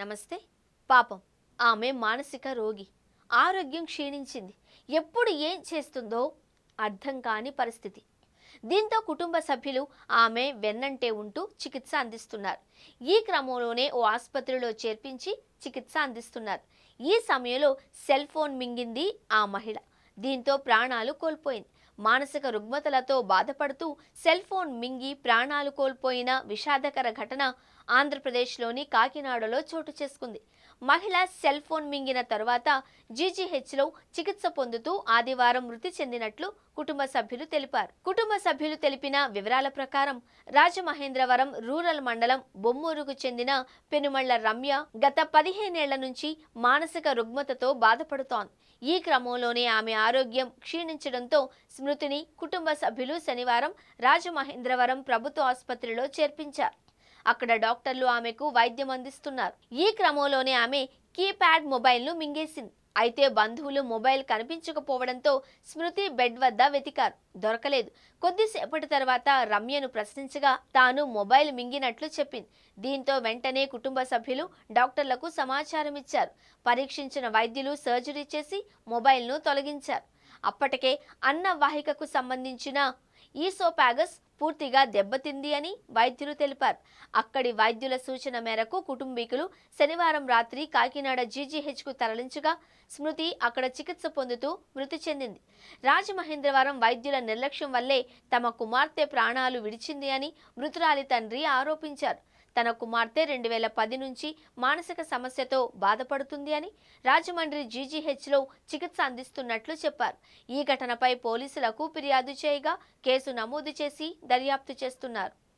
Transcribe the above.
నమస్తే. పాపం ఆమె మానసిక రోగి. ఆరోగ్యం క్షీణించింది. ఎప్పుడు ఏం చేస్తుందో అర్థం కాని పరిస్థితి. దీంతో కుటుంబ సభ్యులు ఆమె వెన్నంటే ఉంటూ చికిత్స అందిస్తున్నారు. ఈ క్రమంలోనే ఓ ఆసుపత్రిలో చేర్పించి చికిత్స అందిస్తున్నారు. ఈ సమయంలో సెల్ ఫోన్ మింగింది ఆ మహిళ. దీంతో ప్రాణాలు కోల్పోయింది. మానసిక రుగ్మతలతో బాధపడుతూ సెల్ ఫోన్ మింగి ప్రాణాలు కోల్పోయిన విషాదకర ఘటన ఆంధ్రప్రదేశ్లోని కాకినాడలో చోటు చేసుకుంది. మహిళ సెల్ ఫోన్ మింగిన తర్వాత జీజీహెచ్లో చికిత్స పొందుతూ ఆదివారం మృతి చెందినట్లు కుటుంబ సభ్యులు తెలిపారు. కుటుంబ సభ్యులు తెలిపిన వివరాల ప్రకారం రాజమహేంద్రవరం రూరల్ మండలం బొమ్మూరుకు చెందిన పెనుమళ్ళ రమ్య గత పదిహేనేళ్ళ నుంచి మానసిక రుగ్మతతో బాధపడుతోంది. ఈ క్రమంలోనే ఆమె ఆరోగ్యం క్షీణించడంతో స్మృతిని కుటుంబ సభ్యులు శనివారం రాజమహేంద్రవరం ప్రభుత్వ ఆసుపత్రిలో చేర్పించారు. అక్కడ డాక్టర్లు ఆమెకు వైద్యం అందిస్తున్నారు. ఈ క్రమంలోనే ఆమె కీప్యాడ్ మొబైల్ను మింగేసింది. అయితే బంధువులు మొబైల్ కనిపించకపోవడంతో స్మృతి బెడ్ వద్ద వెతికారు. దొరకలేదు. కొద్దిసేపటి తర్వాత రమ్యను ప్రశ్నించగా తాను మొబైల్ మింగినట్లు చెప్పింది. దీంతో వెంటనే కుటుంబ సభ్యులు డాక్టర్లకు సమాచారం ఇచ్చారు. పరీక్షించిన వైద్యులు సర్జరీ చేసి మొబైల్ను తొలగించారు. అప్పటికే అన్నవాహికకు సంబంధించిన ఈసోపాగస్ పూర్తిగా దెబ్బతింది అని వైద్యులు తెలిపారు. అక్కడి వైద్యుల సూచన మేరకు కుటుంబీకులు శనివారం రాత్రి కాకినాడ జీజీహెచ్కు తరలించగా స్మృతి అక్కడ చికిత్స పొందుతూ మృతి చెందింది. రాజమహేంద్రవరం వైద్యుల నిర్లక్ష్యం వల్లే తమ కుమార్తె ప్రాణాలు విడిచింది అని మృతురాలి తండ్రి ఆరోపించారు. తన కుమార్తె రెండు వేల పది నుంచి మానసిక సమస్యతో బాధపడుతుంది అని రాజమండ్రి జీజీహెచ్లో చికిత్స అందిస్తున్నట్లు చెప్పారు. ఈ ఘటనపై పోలీసులకు ఫిర్యాదు చేయగా కేసు నమోదు చేసి దర్యాప్తు చేస్తున్నారు.